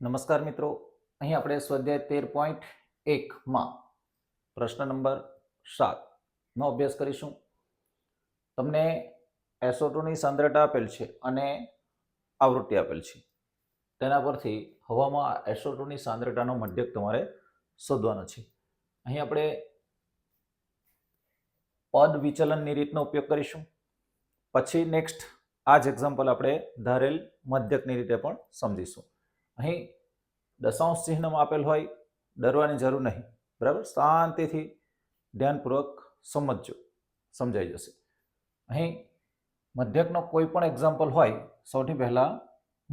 નમસ્કાર મિત્રો. અહીં આપણે સ્વાધ્યાય તેર પોઈન્ટ એકમાં પ્રશ્ન નંબર સાતનો અભ્યાસ કરીશું. તમને એસોટોની સાંદ્રતા આપેલ છે અને આવૃત્તિ આપેલ છે. તેના પરથી હવામાં એસોટોની સાંદ્રતાનો મધ્યક તમારે શોધવાનો છે. અહીં આપણે પદ વિચલનની રીતનો ઉપયોગ કરીશું. પછી નેક્સ્ટ આ જ એક્ઝામ્પલ આપણે ધારેલ મધ્યકની રીતે પણ સમજીશું. અહીં દશાંશ ચિહ્નમાં આપેલ હોય, ડરવાની જરૂર નહીં. બરાબર? શાંતિથી ધ્યાનપૂર્વક સમજજો. સમજાઈ જશે. અહીં મધ્યકનો કોઈ પણ એક્ઝામ્પલ હોય, સૌથી પહેલાં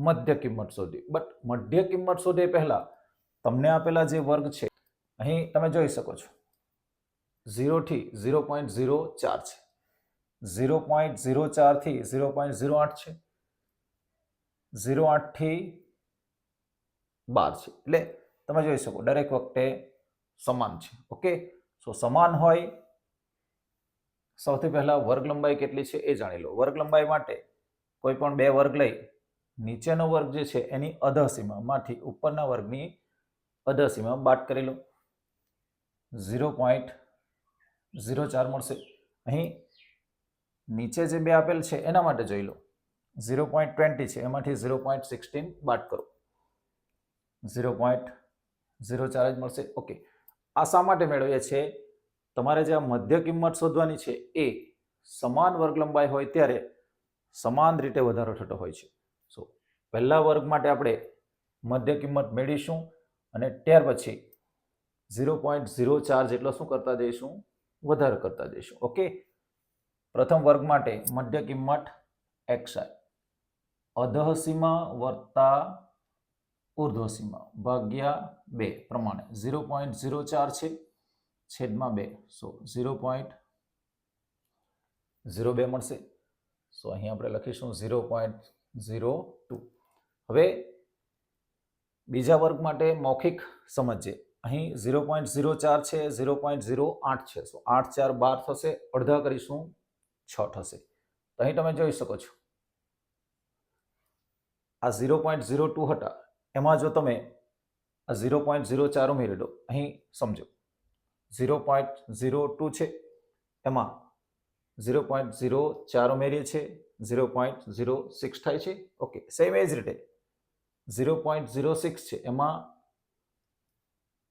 મધ્ય કિંમત શોધી. બટ મધ્ય કિંમત શોધે પહેલાં તમને આપેલા જે વર્ગ છે, અહીં તમે જોઈ શકો છો. ઝીરોથી ઝીરો પોઈન્ટ ઝીરો ચાર છે. ઝીરો પોઈન્ટ ઝીરો ચારથી ઝીરો પોઈન્ટ ઝીરો આઠ છે. ઝીરો આઠથી બાર છે. એટલે તમે જોઈ શકો, દરેક વખતે સમાન છે. ઓકે? સો સમાન હોય, સૌથી પહેલાં વર્ગ લંબાઈ કેટલી છે એ જાણી લો. વર્ગ લંબાઈ માટે કોઈ પણ બે વર્ગ લઈ, નીચેનો વર્ગ જે છે એની અધસીમામાંથી ઉપરના વર્ગની અધસીમા બાદ કરી લો. ઝીરો પોઈન્ટ ઝીરો ચાર મળશે. અહીં નીચે જે બે આપેલ છે એના માટે જોઈ લો. ઝીરો પોઈન્ટ ટ્વેન્ટી છે, એમાંથી ઝીરો પોઈન્ટ સિક્સટીન બાદ કરો. ઝીરો પોઈન્ટ ઝીરો ચાર જ મળશે. ઓકે. આ શા માટે મેળવીએ છીએ? તમારે જે આ મધ્ય કિંમત શોધવાની છે એ સમાન વર્ગ લંબાઈ હોય ત્યારે સમાન રીતે વધારો થતો હોય છે. સો પહેલા વર્ગ માટે આપણે મધ્ય કિંમત મેળવીશું અને ત્યાર પછી ઝીરો પોઈન્ટ ઝીરો ચાર જેટલો શું કરતા જઈશું? વધારો કરતા જઈશું. ઓકે? પ્રથમ વર્ગ માટે મધ્ય કિંમત એક્સ આઈ. અધહસીમાં વત્તા ઉર્ધ્વ સીમા ભાગ્યા બે પ્રમાણે ઝીરો પોઈન્ટ ઝીરો ચાર છે, છેદમાં બે. સો ઝીરો પોઈન્ટ ઝીરો બે મળશે. સો અહીં આપણે લખીશું ઝીરો પોઈન્ટ ઝીરો ટુ. હવે બીજા વર્ગ માટે મૌખિક સમજીએ. અહીં ઝીરો પોઈન્ટ ઝીરો ચાર છે, ઝીરો પોઈન્ટ ઝીરો આઠ છે. સો આઠ ચાર બાર થશે, અડધા કરીશું છ થશે. તો અહીં તમે જોઈ શકો છો. આ ઝીરો પોઈન્ટ ઝીરો ટુ હતા. એમાં જો તમે આ ઝીરો પોઈન્ટ ઝીરો ચાર ઉમેરી દો, અહીં સમજો. ઝીરો પોઈન્ટ ઝીરો ટુ છે, એમાં ઝીરો પોઈન્ટ ઝીરો ચાર ઉમેરીએ છીએ, ઝીરો પોઈન્ટ ઝીરો સિક્સ થાય છે. ઓકે સેમ એ જ રીતે. ઝીરો પોઈન્ટ ઝીરો સિક્સ છે, એમાં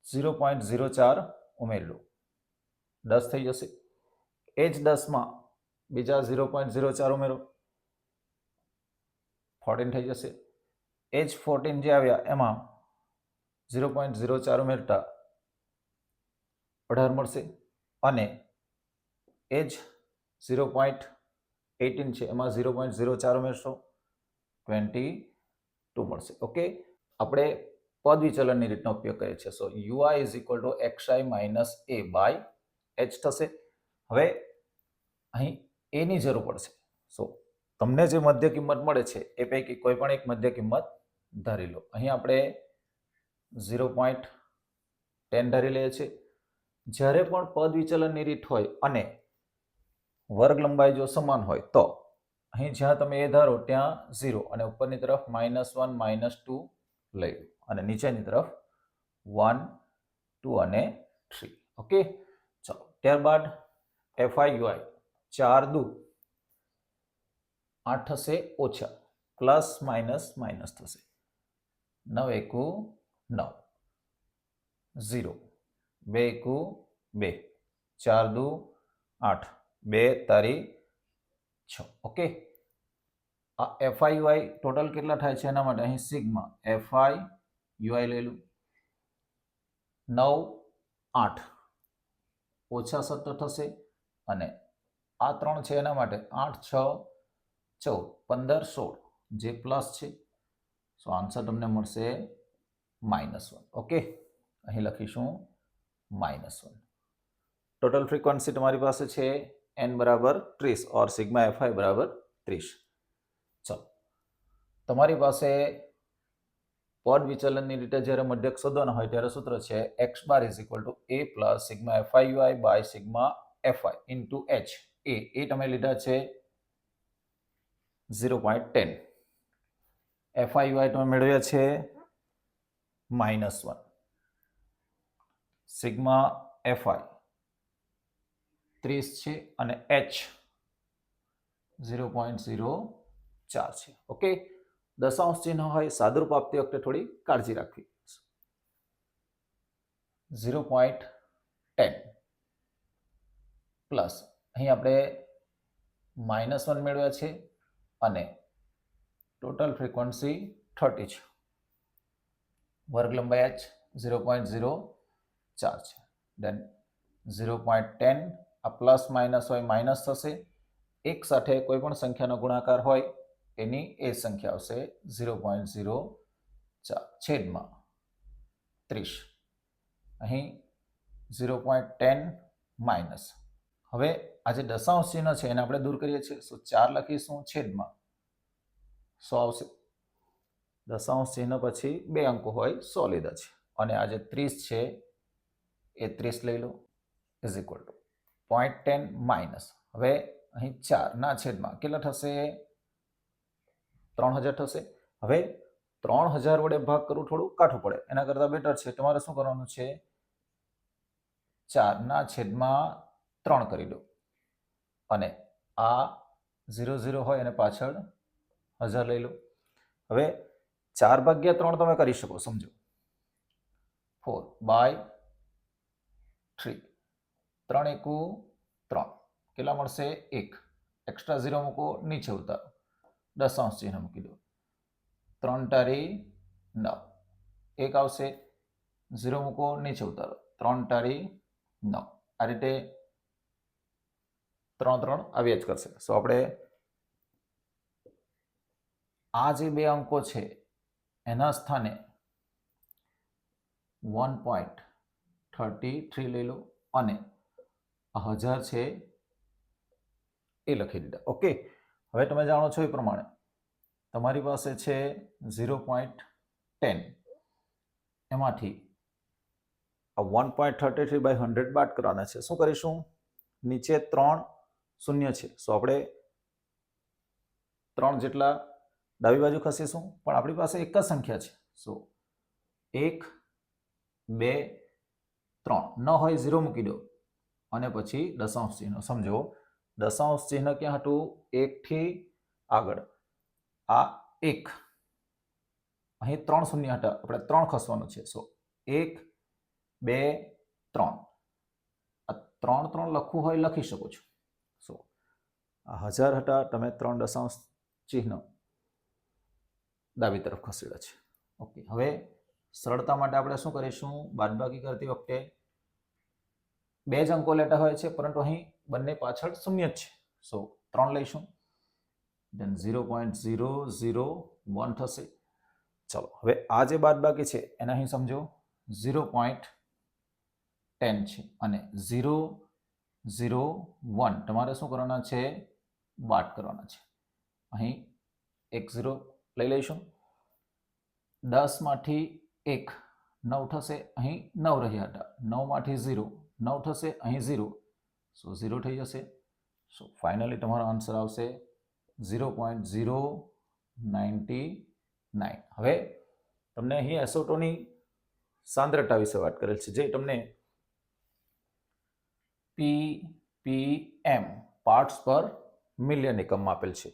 ઝીરો પોઈન્ટ ઝીરો ચાર ઉમેરી લો દસ થઈ જશે. એ જ દસમાં બીજા ઝીરો પોઈન્ટ ઝીરો ચાર ઉમેરો. ફોર્ટીન થઈ જશે. એ જ ફોર્ટીન જે આવ્યા, એમાં ઝીરો પોઈન્ટ ઝીરો ચાર ઉમેરતા અઢાર મળશે. અને એચ ઝીરો પોઈન્ટ એટીન છે, એમાં ઝીરો પોઈન્ટ ઝીરો ચાર ઉમેરશો ટ્વેન્ટી ટુ મળશે. ઓકે આપણે પદ વિચલનની રીતનો ઉપયોગ કરીએ છીએ. So U I is equal to X I minus A by H થશે. હવે અહીં એની જરૂર પડશે. સો તમને જે મધ્ય કિંમત મળે છે, એ પૈકી કોઈ પણ એક મધ્ય કિંમત ધારી લો. અહીં આપણે ઝીરો પોઈન્ટ ટેન ધારી લઈએ છીએ. જ્યારે પણ પદ વિચલનની રીત હોય અને વર્ગ લંબાઈ જો સમાન હોય, તો અહીં જ્યાં તમે એ ધારો, ત્યાં ઝીરો અને ઉપરની તરફ માઇનસ વન, માઇનસ ટુ લઈ અને નીચેની તરફ વન, ટુ અને થ્રી. ઓકે? ચાલો, ત્યારબાદ એફઆઈ યુઆઈ ચાર દુ. આઠ થશે ઓછા. પ્લસ માઇનસ માઇનસ થશે. નવ એકુ નવ. ઝીરો. બે એકુ બે. ચાર દુ આઠ. બે તારી છ. ઓકે? આ એફઆઈ યુઆઈ ટોટલ કેટલા થાય છે એના માટે? અહીં સિગ્મા. એફઆઈ યુઆઈ લઈ લઉં. નવ, આઠ. ઓછા સત્તર થશે અને આ ત્રણ છે એના માટે આઠ, છ, ચૌદ, પંદર, સોળ. જે પ્લસ છે સો આન્સર તમને મળશે માઇનસ વન ઓકે અહીં લખીશું માઇનસ વન ટોટલ ફ્રીક્વન્સી તમારી પાસે છે એન બરાબર ત્રીસ ઓર સિગ્મા એફઆઈ બરાબર ત્રીસ. ચલો. તમારી પાસે પદ વિચલનની રીતે જ્યારે મધ્યક શોધવાનો હોય ત્યારે સૂત્ર છે X bar is equal to A plus sigma F I U I by sigma F I into H A એ તમે લીધા છે zero point ten F I Y તમે મેળવ્યા છે માઇનસ વન. સિગ્મા એફઆઈ ત્રીસ છે અને એચ ઝીરો પોઈન્ટ ઝીરો ચાર છે. ઓકે દશાંશ ચિહ્ન હોય, સાદુરૂપ આપતી વખતે થોડી કાળજી રાખવી ઝીરો પોઈન્ટ ટેન. પ્લસ, અહીં આપણે માઇનસ વન મેળવ્યા છે અને ટોટલ ફ્રીક્વન્સી થર્ટી છે. વર્ગ લંબાઈ એચ ઝીરો પોઈન્ટ ઝીરો ચાર છે. દેન ઝીરો પોઈન્ટ ટેન આ પ્લસ માઇનસ હોય માઇનસ થશે. એક સાથે કોઈ પણ સંખ્યાનો ગુણાકાર હોય, એની એ સંખ્યા આવશે ઝીરો પોઈન્ટ ઝીરો ચાર છેદમાં ત્રીસ. અહીં ઝીરો પોઈન્ટ ટેન માઇનસ હવે આ જે દશાંશ ચિહ્ન છે એને આપણે દૂર કરીએ છીએ. સો ચાર લખીશું છેદમાં સો આવશે. દશાંશ ચિહ્ન પછી બે અંકો હોય સો લીધા છે અને આ જે ત્રીસ છે, એ ત્રીસ લઈ લો. Is equal to point ten minus હવે અહીં ચારના છેદમાં, કેટલા થશે? ત્રણ હજાર થશે. હવે ત્રણ હજાર વડે ભાગ કરવું થોડું કાઠું પડે. એના કરતાં બેટર છે. તમારે શું કરવાનું છે? ચારના છેદમાં ત્રણ કરી દો અને આ ઝીરો ઝીરો હોય અને પાછળ હજાર લઈ લો. હવે ચાર ભાગ્યા ત્રણ તમે કરી શકો, સમજો. ફોર બાય થ્રી ત્રણ એકુ ત્રણ. કેટલા મળશે? એક. એક્સ્ટ્રા ઝીરો મૂકો, નીચે ઉતારો. દશાંશ ચિહ્ન મૂકી દો. ત્રણ તારી નવ. એક આવશે. ઝીરો મૂકો, નીચે ઉતારો. ત્રણ તારી નવ. આ રીતે ત્રણ ત્રણ આવ્યા જ કરશે. સો આપણે આ જે બે અંકો છે, એના સ્થાને વન પોઈન્ટ થર્ટી થ્રી લઈ લો અને હજાર છે એ લખી દીધા. ઓકે હવે તમે જાણો છો એ પ્રમાણે. તમારી પાસે છે ઝીરો પોઈન્ટ ટેન એમાંથી આ one point thirty three by hundred બાદ કરવાના છે. શું કરીશું? નીચે ત્રણ શૂન્ય છે. સો આપણે ત્રણ જેટલા ડાબી બાજુ ખસીશું, પણ આપણી પાસે એક જ સંખ્યા છે. સો એક, બે, ત્રણ. ન હોય ઝીરો મૂકી દો. અને પછી દશાંશ ચિહ્ન. સમજો, દશાંશ ચિહ્ન ક્યાં હતું? એકથી આગળ. આ એક. અહીં ત્રણ શૂન્ય હતા. આપણે ત્રણ ખસવાનું છે. સો એક, બે, ત્રણ. આ ત્રણ ત્રણ લખવું હોય લખી શકો છો. સો આ હજાર હતા, તમે ત્રણ દશાંશ ચિહ્ન ડાબી તરફ ખસેડે છે. ઓકે, હવે સરળતા માટે આપણે શું કરીશું? બાદબાકી કરતી વખતે બે જ અંકો લેતા હોય છે, પરંતુ અહીં બંને પાછળ શૂન્ય જ છે. સો ત્રણ લઈશું. Then zero point zero zero one થશે. ચલો, હવે આ જે બાદબાકી છે, એને અહીં સમજો. ઝીરો પોઈન્ટ ટેન છે, અને ઝીરો ઝીરો વન તમારે શું કરવાના છે? બાદ કરવાના છે. અહીં એક ઝીરો લઈ લઈશું. દસમાંથી એક, નવ થશે અહીં નવ રહ્યા હતા. નવમાંથી ઝીરો, નવ થશે અહીં ઝીરો. સો ઝીરો થઈ જશે. સો ફાઇનલી તમારો આન્સર આવશે zero point zero ninety nine. હવે તમને અહીં એસોટોની સાંદ્રતા વિશે વાત કરેલ છે, જે તમને પી પી એમ પાર્ટ્સ પર મિલિયન એકમમાં આપેલ છે.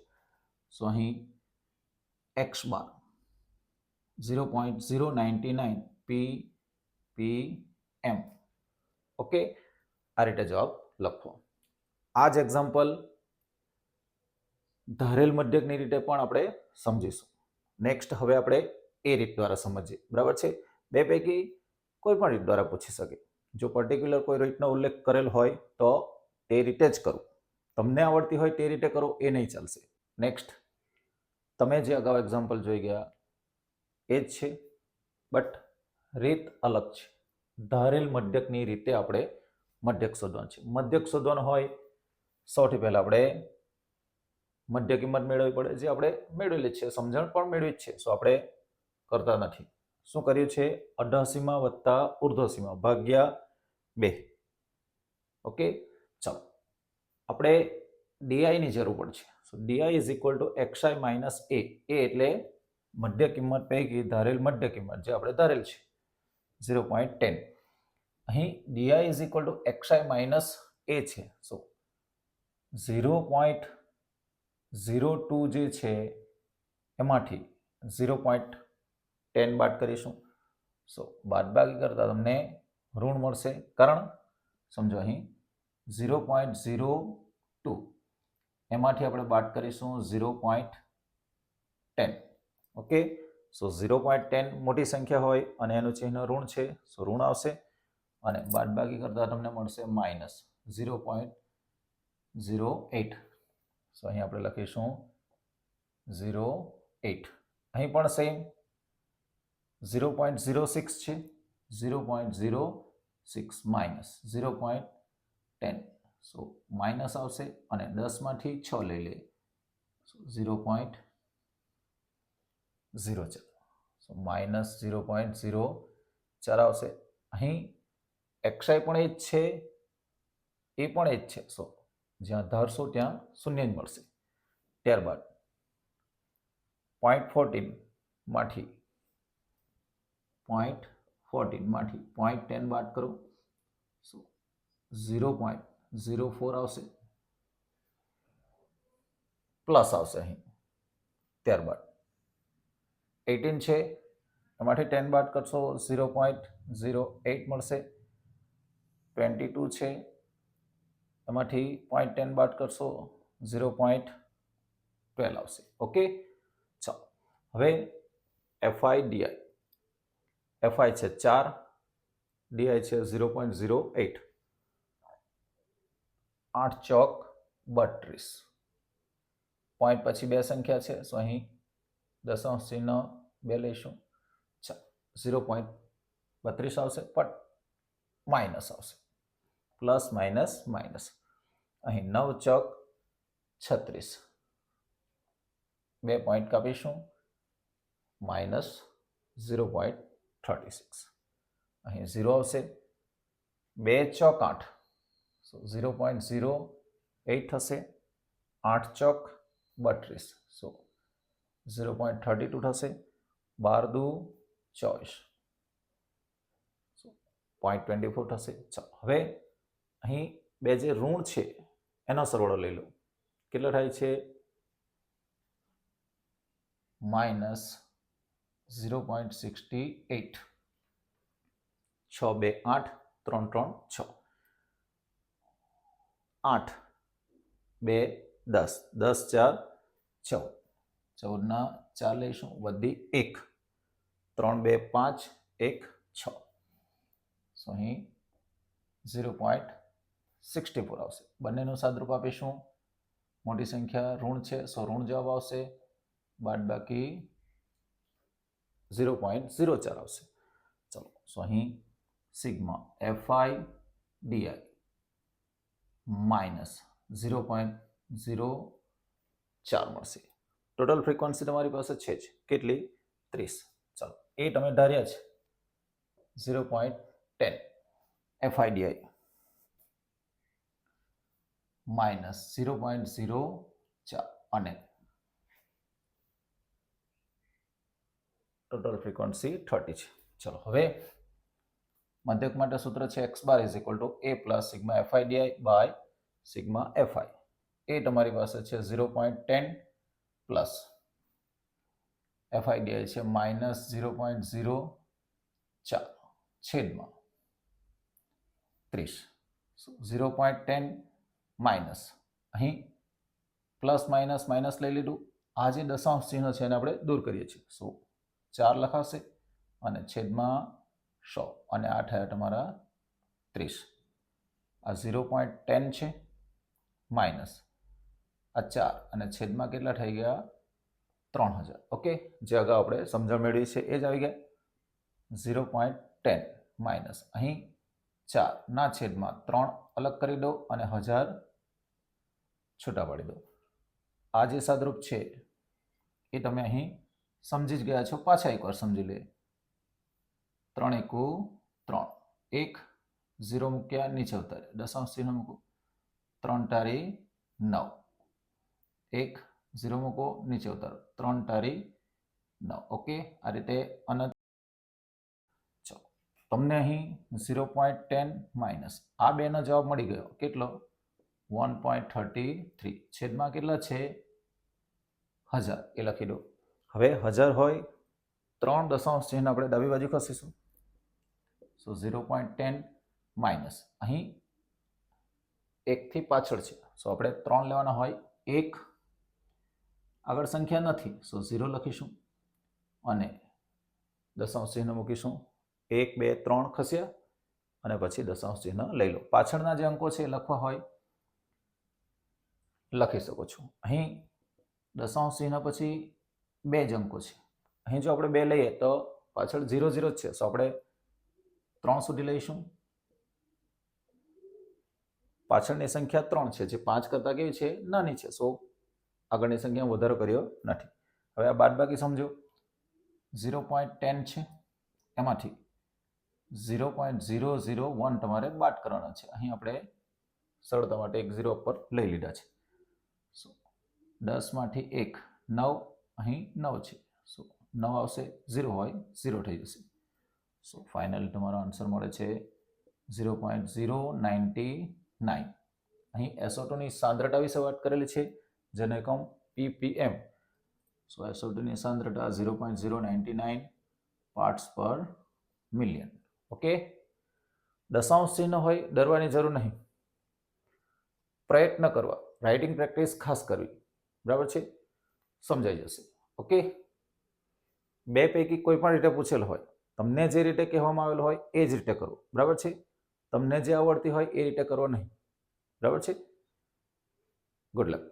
સો અહીં X bar zero point zero ninety nine P P M okay આ રીતે જવાબ લખો. આ જ એક્ઝામ્પલ ધારેલ મધ્યકની રીતે પણ આપણે સમજીશું. નેક્સ્ટ હવે આપણે એ રીત દ્વારા સમજીએ. બરાબર છે? બે પૈકી કોઈ પણ રીત દ્વારા પૂછી શકે. જો પર્ટિક્યુલર કોઈ રીતનો ઉલ્લેખ કરેલ હોય તો તે રીતે જ કરું. તમને આવડતી હોય તે રીતે કરો, એ નહીં ચાલશે. નેક્સ્ટ તમે જે અગાઉ એક્ઝામ્પલ જોઈ ગયા, એ જ છે બટ રીત અલગ છે. ધારેલ મધ્યકની રીતે આપણે મધ્યક શોધવાનું છે. મધ્યક શોધવાનું હોય, સૌથી પહેલાં આપણે મધ્ય કિંમત મેળવવી પડે, જે આપણે મેળવેલી છે, સમજણ પણ મેળવી જ છે. સો આપણે કરતા નથી. શું કર્યું છે? અઢાસીમાં વત્તા ઉર્ધ્વસીમાં ભાગ્યા બે. ઓકે ચાલો. આપણે ડીઆઈની જરૂર પડશે. So D I is equal to X I minus A A એટલે મધ્ય કિંમત પૈકી ધારેલ મધ્ય કિંમત જે આપણે ધારેલ છે. ઝીરો પોઈન્ટ ટેન અહીં D I is equal to X I minus A છે. So zero point zero two જે છે, એમાંથી ઝીરો પોઈન્ટ ટેન બાદ કરીશું. સો બાદબાકી કરતાં તમને ઋણ મળશે. કારણ, સમજો અહીં ઝીરો પોઈન્ટ ઝીરો ટુ એમાંથી આપણે બાદ કરીશું zero point ten okay so zero point ten મોટી સંખ્યા હોય અને એનું ચિહ્ન ઋણ છે સો ઋણ આવશે. અને બાદબાકી કરતાં તમને મળશે minus zero point zero eight so અહીં આપણે લખીશું ઝીરો એટ અહીં પણ same zero point zero six છે. Zero point zero six minus zero point ten so minus આવશે અને દસમાંથી છ લઈ લે. સો ઝીરો પોઈન્ટ ઝીરો ચાર. So minus zero point zero ચાર આવશે. અહીં એક્સઆઈ પણ એ જ છે, એ પણ એ જ છે. સો જ્યાં ધારશો ત્યાં શૂન્ય જ મળશે. ત્યારબાદ પોઈન્ટ ફોર્ટીનમાંથી પોઈન્ટ ફોર્ટીનમાંથી પોઈન્ટ ટેન બાદ કરો. So zero point zero four આવશે પ્લસ આવશે અહીં ત્યારબાદ એટીન છે એમાંથી ટેન બાદ કરશો ઝીરો પોઈન્ટ ઝીરો એટ મળશે ટ્વેન્ટી ટુ છે એમાંથી પોઈન્ટ ટેન બાદ કરશો ઝીરો પોઈન્ટ ટ્વેલ્વ આવશે ઓકે ચાલો હવે એફઆઈ ડીઆઈ એફઆઈ છે ચાર ડીઆઈ છે ઝીરો પોઈન્ટ ઝીરો એટ આઠ ચોક બત્રીસ. પોઈન્ટ પછી બે સંખ્યા છે સો અહીં દશાંશ ચિહ્ન બે લઈશું. ઝીરો પોઈન્ટ બત્રીસ આવશે પણ માઇનસ આવશે. પ્લસ માઇનસ માઇનસ અહીં નવ ચોક છત્રીસ. બે point કાપીશું. Minus zero point thirty six અહીં ઝીરો આવશે. બે ચોક આઠ. So zero point zero eight થશે આઠ ચોક બત્રીસ so zero point thirty two થશે બાર દુ ચોવીસ પોઈન્ટ ટ્વેન્ટી ફોર થશે ચાલો હવે અહીં બે જે ઋણ છે એનો સરવાળો લઈ લો કેટલો થાય છે minus zero point sixty eight છ બે આઠ ત્રણ ત્રણ છ આઠ બે દસ દસ ચાર ચૌદ ચૌદના ચાર લઈશું વધી એક ત્રણ બે પાંચ એક છ સો અહીં ઝીરો પોઈન્ટ સિક્સટી ફોર આવશે બંનેનું સાદરૂપ આપીશું મોટી સંખ્યા ઋણ છે સો ઋણ જવાબ આવશે બાદ બાકી ઝીરો પોઈન્ટ ઝીરો ચાર આવશે ચલો સો અહીં sigma F I D I minus zero point zero ચાર મળશે. ટોટલ ફ્રીક્વન્સી તમારી પાસે છે જ. કેટલી? ત્રીસ. ચાલો, એ તમે ધાર્યા છે. Zero point ten. F I D I minus zero point zero ચાર. અને ટોટલ ફ્રીક્વન્સી થર્ટી છે. ચલો, હવે મધ્યક માટે સૂત્ર છે X bar is equal to A plus sigma F I D I by sigma F I A તમારી પાસે છે zero point ten plus F I D I છે માઇનસ ઝીરો પોઈન્ટ ઝીરો ચાર છેદમાં ત્રીસ. ઝીરો પોઈન્ટ ટેન માઇનસ અહીં plus minus minus લઈ લીધું. આ જે દશાંશ ચિહ્ન છે એને આપણે દૂર કરીએ છીએ. સો ચાર લખાશે અને છેદમાં સો અને આ થયા તમારા ત્રીસ. આ ઝીરો પોઈન્ટ ટેન છે, માઇનસ. આ ચાર અને છેદમાં કેટલા થઈ ગયા? ત્રણ હજાર. ઓકે? જે અગાઉ આપણે સમજણ મેળવી છે, એ જ આવી ગયા. Zero point ten, minus. અહીં ચાર, ના છેદમાં ત્રણ અલગ કરી દો અને હજાર છૂટા પાડી દો. આ જે સાદરૂપ છે એ તમે અહીં સમજી જ ગયા છો. પાછા એકવાર સમજી લે. ત્રણ એકુ ત્રણ. એક, ઝીરો મૂક્યા, નીચે ઉતારે દશાંશ ચિહ્ન મૂકો. ત્રણ તારી નવ. એક, ઝીરો મૂકો, નીચે ઉતારો. ત્રણ તારી નવ. ઓકે? આ રીતે અનંત ચલો. તમને અહીં ઝીરો પોઈન્ટ ટેન માઇનસ આ બેનો જવાબ મળી ગયો. કેટલો? One point thirty three. છેદમાં કેટલા છે? હજાર. એ લખી દો. હવે હજાર હોય, ત્રણ દશાંશ ચિહ્ન આપણે ડાબી બાજુ ખસીશું. So zero point ten minus. અહીં એકથી પાછળ છે. સો આપણે ત્રણ લેવાના હોય. એક આગળ સંખ્યા નથી. સો ઝીરો લખીશું અને દશાંશ ચિહ્ન મૂકીશું. એક, બે, ત્રણ ખસ્યા અને પછી દશાંશ ચિહ્ન લઈ લો. પાછળના જે અંકો છે એ લખવા હોય લખી શકો છો. અહીં દશાંશ ચિહ્ન પછી બે જ અંકો છે. અહીં જો આપણે બે લઈએ તો પાછળ ઝીરો ઝીરો જ છે. સો આપણે ત્રણ સુધી લઈશું પાછળની સંખ્યા ત્રણ છે, જે પાંચ કરતાં કેવી છે? નાની છે. સો. આગળની સંખ્યા વધારો કર્યો નથી. હવે આ બાદબાકી સમજો. ઝીરો પોઈન્ટ ટેન છે. એમાંથી zero point zero zero one તમારે બાદ કરવાના છે. અહીં આપણે સરળતા માટે એક ઝીરો પર લઈ લીધા છે. સો, દસમાંથી એક. નવ. અહીં નવ છે. સો, નવ આવશે. ઝીરો હોય, ઝીરો થઈ જશે. સો ફાઇનલ તમારો આન્સર મળે છે zero point zero ninety nine અહીં એસોટોની સાંદ્રતા વિશે વાત કરેલી છે, જેને કહું પીપીએમ. સો એસોટોની સાંદ્રતા zero point zero ninety nine parts પર મિલિયન ઓકે દશાંશ ચિહ્ન હોય, ડરવાની જરૂર નહીં. પ્રયત્ન કરવા રાઇટિંગ પ્રેક્ટિસ ખાસ કરવી. બરાબર છે? સમજાઈ જશે. ઓકે બે પૈકી કોઈ પણ રીતે પૂછેલ હોય તમને જે રીતે કહેવામાં આવેલ હોય એ જ રીતે કરો. બરાબર છે? તમને જે આવડતી હોય એ રીતે કરો નહીં. બરાબર છે? Good luck